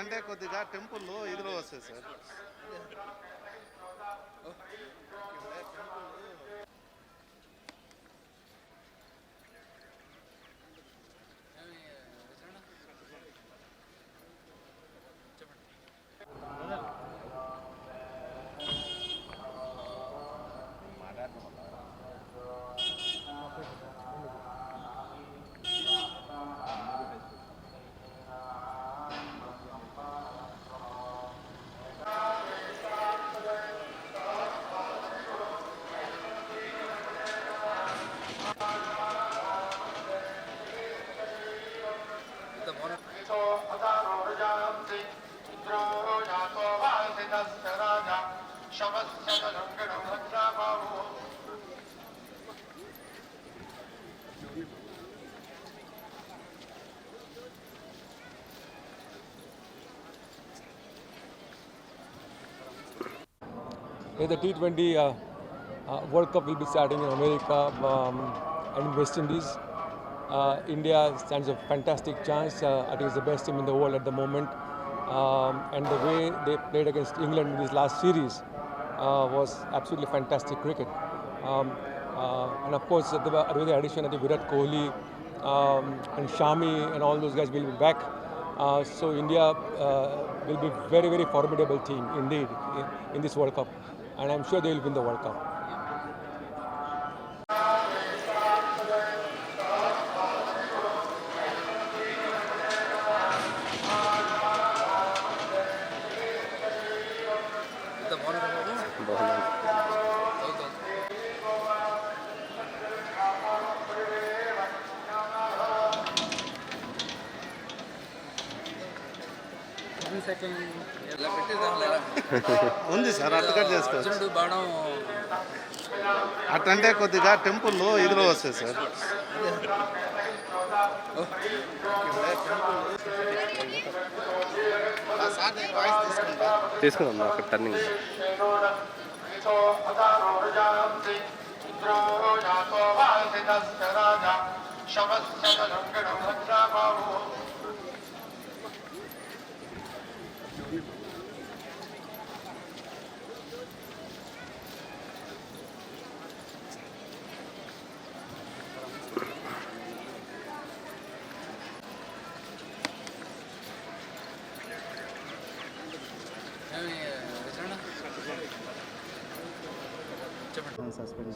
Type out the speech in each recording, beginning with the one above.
అంటే కొద్దిగా టెంపుల్లో ఎదురు వస్తాయి sir. The T20 uh, uh, World Cup will be starting in America um, and West Indies. Uh, India stands a fantastic chance. Uh, I think it's the best team in the world at the moment. Um, and the way they played against England in this last series uh, was absolutely fantastic cricket. Um, uh, and of course, the, with the addition of the Virat Kohli um, and Shami and all those guys will be back. Uh, so India will be very, very formidable team indeed in, in this World Cup. And I'm sure they will win the World Cup. the one ఉంది sir అర్థకట్ చేసుకోవచ్చు అటంటే కొద్దిగా temple ఇదిలో వస్తాయి sir. తీసుకుందాం అక్కడ turning Shabbat Shalom, Shabbat Shalom, Shabbat Shalom, Shabbat Shalom, Shabbat Shalom, Shabbat Shalom, Shabbat Shalom, Shabbat Shalom, Shabbat Shalom, Shabbat Shalom, Shabbat Shalom, Shabbat Shalom,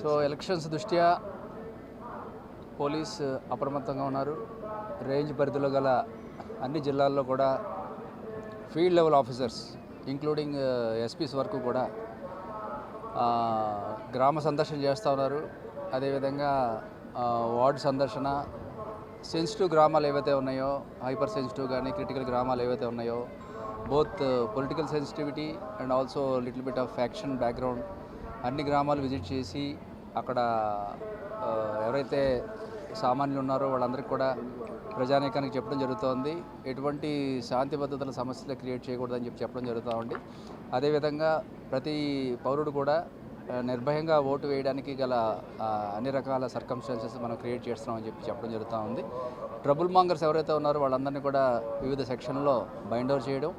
so elections దృష్ట్యా పోలీస్ అప్రమత్తంగా ఉన్నారు. రేంజ్ పరిధిలో గల అన్ని జిల్లాల్లో కూడా field level officers including SPs uh, వరకు కూడా గ్రామ సందర్శన చేస్తూ ఉన్నారు. అదేవిధంగా వార్డు సందర్శన సెన్సిటివ్ గ్రామాలు ఏవైతే ఉన్నాయో హైపర్ సెన్సిటివ్ కానీ క్రిటికల్ గ్రామాలు ఏవైతే ఉన్నాయో both political sensitivity and also little bit of faction background అన్ని గ్రామాలు విజిట్ చేసి అక్కడ ఎవరైతే సామాన్యులు ఉన్నారో వాళ్ళందరికీ కూడా ప్రజానీకానికి చెప్పడం జరుగుతోంది. ఎటువంటి శాంతి భద్రతల సమస్యలు క్రియేట్ చేయకూడదని చెప్పి చెప్పడం జరుగుతూ ఉంది. అదేవిధంగా ప్రతి పౌరుడు కూడా నిర్భయంగా ఓటు వేయడానికి గల అన్ని రకాల సర్కమ్స్టాన్సెస్ మనం క్రియేట్ చేస్తున్నామని చెప్పి చెప్పడం జరుగుతూ ఉంది. ట్రబుల్ మాంగర్స్ ఎవరైతే ఉన్నారో వాళ్ళందరినీ కూడా వివిధ సెక్షన్లో బైండ్ ఓవర్ చేయడం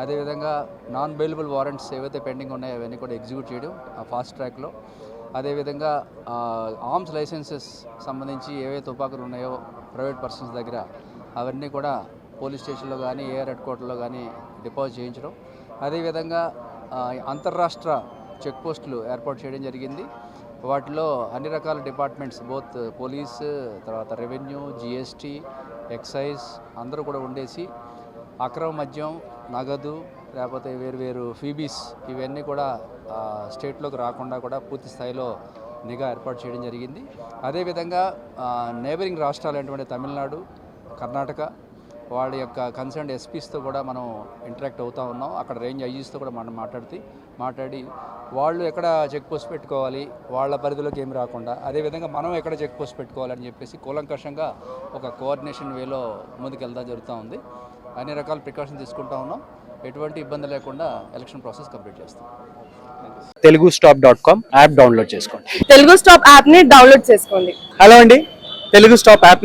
అదేవిధంగా నాన్ బెయిలబుల్ వారెంట్స్ ఏవైతే పెండింగ్ ఉన్నాయో అవన్నీ కూడా ఎగ్జిక్యూట్ చేయడం ఆ ఫాస్ట్ ట్రాక్లో అదేవిధంగా ఆర్మ్స్ లైసెన్సెస్ సంబంధించి ఏవైతే తుపాకులు ఉన్నాయో ప్రైవేట్ పర్సన్స్ దగ్గర అవన్నీ కూడా పోలీస్ స్టేషన్లో కానీ ఏఆర్ హెడ్ క్వార్టర్లో కానీ డిపాజిట్ చేయించడం. అదేవిధంగా అంతర్రాష్ట్ర చెక్ పోస్టులు ఏర్పాటు చేయడం జరిగింది. వాటిలో అన్ని రకాల డిపార్ట్మెంట్స్ బోత్ పోలీస్ తర్వాత రెవెన్యూ జిఎస్టీ ఎక్సైజ్ అందరూ కూడా ఉండేసి అక్రమ మద్యం నగదు లేకపోతే వేరు వేరు ఫీబీస్ ఇవన్నీ కూడా స్టేట్లోకి రాకుండా కూడా పూర్తి స్థాయిలో నిఘా ఏర్పాటు చేయడం జరిగింది. అదేవిధంగా నేబరింగ్ రాష్ట్రాలైనటువంటి తమిళనాడు కర్ణాటక వాళ్ళ యొక్క కన్సర్న్ ఎస్పీస్తో కూడా మనం ఇంటరాక్ట్ అవుతూ ఉన్నాం. అక్కడ రేంజ్ ఐజీస్తో కూడా మనం మాట్లాడితే మాట్లాడి వాళ్ళు ఎక్కడ చెక్ పోస్ట్ పెట్టుకోవాలి వాళ్ళ పరిధిలోకి ఏమి రాకుండా అదేవిధంగా మనం ఎక్కడ చెక్ పోస్ట్ పెట్టుకోవాలని చెప్పేసి కూలంకషంగా ఒక కోఆర్డినేషన్ వేలో ముందుకెళ్తా జరుగుతూ ఉంది. అన్ని రకాల ప్రికాషన్ తీసుకుంటా ఉన్నాం. ఎటువంటి ఇబ్బంది లేకుండా ఎలక్షన్ ప్రాసెస్ కంప్లీట్ చేస్తాం. Telugu stop dot com app download చేసుకోండి. తెలుగు స్టాప్ యాప్ని డౌన్లోడ్ చేసుకోండి. హలో అండి తెలుగు స్టాప్ యాప్ని